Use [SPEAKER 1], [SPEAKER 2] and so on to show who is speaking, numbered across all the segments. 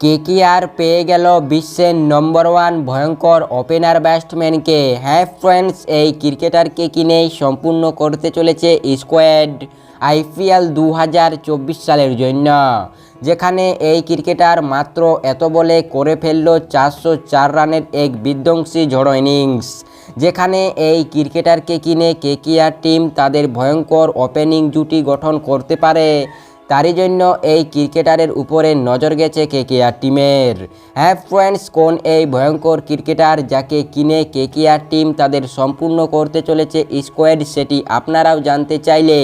[SPEAKER 1] KKR পেয়ে গেল বিশ্বের নম্বর ওয়ান ভয়ঙ্কর ওপেনার ব্যাটসম্যানকে হ্যাঁ ফ্রেন্ডস এই ক্রিকেটারকে কিনেই সম্পূর্ণ করতে চলেছে স্কোয়াড আইপিএল দু হাজার চব্বিশ সালের জন্য। যেখানে এই ক্রিকেটার মাত্র এত বলে করে ফেলল চারশো চার রানের এক বিধ্বংসী ঝড়ো ইনিংস যেখানে এই ক্রিকেটারকে কিনে কেকেআর টিম তাদের ভয়ঙ্কর ওপেনিং জুটি গঠন করতে পারে? তারই জন্য এই ক্রিকেটারের উপরে নজর গেছে কেকেআর টিমের। হ্যাঁ ফ্রেন্ডস, কোন এই ভয়ঙ্কর ক্রিকেটার যাকে কিনে কেকেআর টিম তাদের সম্পূর্ণ করতে চলেছে স্কোয়াড সেটি আপনারাও জানতে চাইলে।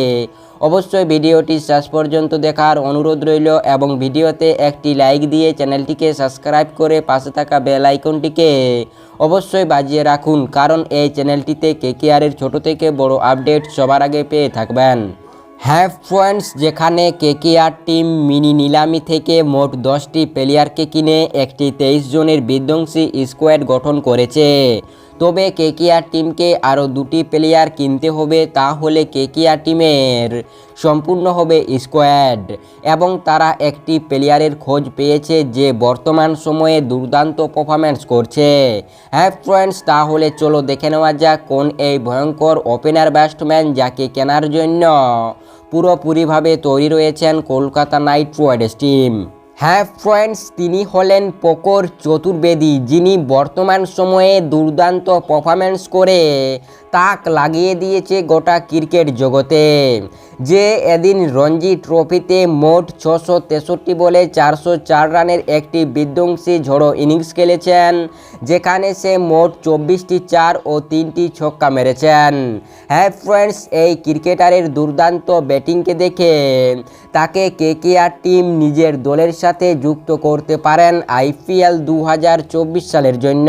[SPEAKER 1] অবশ্যই ভিডিওটি শেষ পর্যন্ত দেখার অনুরোধ রইল এবং ভিডিওতে একটি লাইক দিয়ে চ্যানেলটিকে সাবস্ক্রাইব করে পাশে থাকা বেল আইকনটিকে অবশ্যই বাজিয়ে রাখুন, কারণ এই চ্যানেলটিতে কেকেআরের ছোট থেকে বড় আপডেট সবার আগে পেয়ে থাকবেন। হ্যাঁ ফ্রেন্ডস, যেখানে কেকেআর টিম মিনি নিলামি থেকে মোট দশটি প্লেয়ারকে কিনে একটি তেইশ জনের বিধ্বংসী স্কোয়াড গঠন করেছে। তবে কেকেআর টিমকে আরও দুটি প্লেয়ার কিনতে হবে, তাহলে কেকেআর টিমের সম্পূর্ণ হবে স্কোয়াড। এবং তারা একটি প্লেয়ারের খোঁজ পেয়েছে যে বর্তমান সময়ে দুর্দান্ত পারফরম্যান্স করছে। হ্যাঁ ফ্রেন্ডস, তাহলে চলো দেখে নেওয়া যাক কোন এই ভয়ঙ্কর ওপেনার ব্যাটসম্যান যাকে কেনার জন্য পুরোপুরিভাবে তৈরি রয়েছেন কলকাতা নাইট রাইডার্স টিম। হ্যাঁ ফ্রেন্ডস, তিনি হলেন পোকর চতুর্বেদী, যিনি বর্তমান সময়ে দুর্দান্ত পারফরম্যান্স করে তাক লাগিয়ে দিয়েছে গোটা ক্রিকেট জগতে। যে এদিন রঞ্জি ট্রফিতে মোট ছশো তেষট্টি বলে চারশো চার রানের একটি বিধ্বংসী ঝড়ো ইনিংস খেলেছেন, যেখানে সে মোট চব্বিশটি চার ও তিনটি ছক্কা মেরেছেন। হ্যাঁ ফ্রেন্ডস, এই ক্রিকেটারের দুর্দান্ত ব্যাটিংকে দেখে তাকে কেকেআর টিম নিজের দলের সাথে যুক্ত করতে পারেন আইপিএল দু হাজার চব্বিশ সালের জন্য।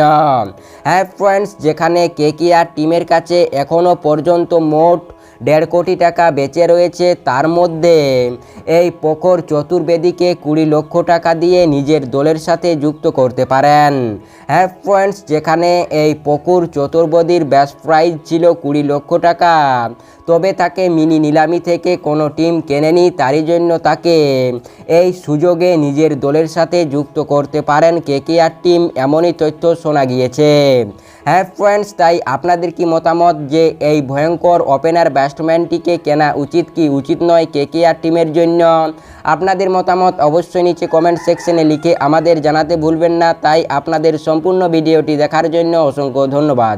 [SPEAKER 1] হ্যাঁ ফ্রেন্ডস, যেখানে কেকেআর টিমের কাছে এখনও পর্যন্ত মোট দেড় কোটি টাকা বেঁচে রয়েছে। তার মধ্যে এই পোকর চতুর্বেদীকে কুড়ি লক্ষ টাকা দিয়ে নিজের দলের সাথে যুক্ত করতে পারেন। হ্যাঁ ফ্রেন্ডস যেখানে এই পকুর চতুর্বেদীর ব্যাস প্রাইজ ছিল কুড়ি লক্ষ টাকা। তবে তাকে মিনি নিলামি থেকে কোনো টিম কেনেনি, তারই জন্য তাকে এই সুযোগে নিজের দলের সাথে যুক্ত করতে পারেন কেকেআর টিম এমনই তথ্য শোনা গিয়েছে। হ্যাঁ ফ্রেন্ডস, তাই আপনাদের কি মতামত যে এই ভয়ঙ্কর ওপেনার ব্যাটসম্যানটিকে কেনা উচিত কি উচিত নয় কে কে আর টিমের জন্য? আপনাদের মতামত অবশ্যই নিচে কমেন্ট সেকশনে লিখে আমাদের জানাতে ভুলবেন না। তাই আপনাদের সম্পূর্ণ ভিডিওটি দেখার জন্য অসংখ্য ধন্যবাদ।